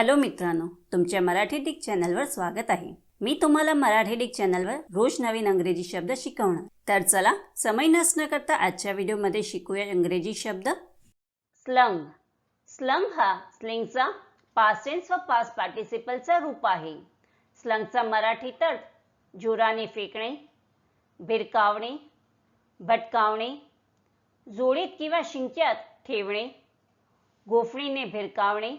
Hello मित्रांनो तुमच्या Marathi Dick चॅनलवर स्वागत आहे. मी तुम्हाला मराठी डिक चॅनलवर रोज नवीन अंग्रेजी शब्द शिकवणार. तर चला समय नसणं करता आजच्या व्हिडिओमध्ये शिकूया इंग्रजी शब्द. स्लंग. स्लंग हा स्लिंगचा पासेन्स व पास पार्टिसिपलचा रूप आहे. स्लंगचा मराठी तर जोराने फेकणे भिरकावणे भटकावणे जोडीत किंवा शिंक्यात ठेवणे गोफणीने भिरकावणे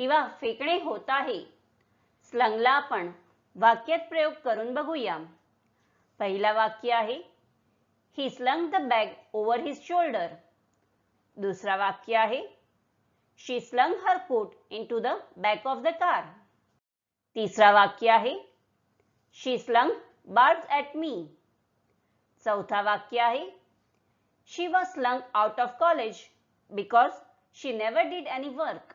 किंवा फेकणे होत आहे. स्लंगला आपण वाक्यात प्रयोग करून बघूया. पहिला वाक्य आहे he slung the bag over his shoulder दुसरा वाक्य आहे she slung her coat into the back of the car तिसरा वाक्य आहे she slung barbs at me चौथा वाक्य आहे she was slung out of college because she never did any work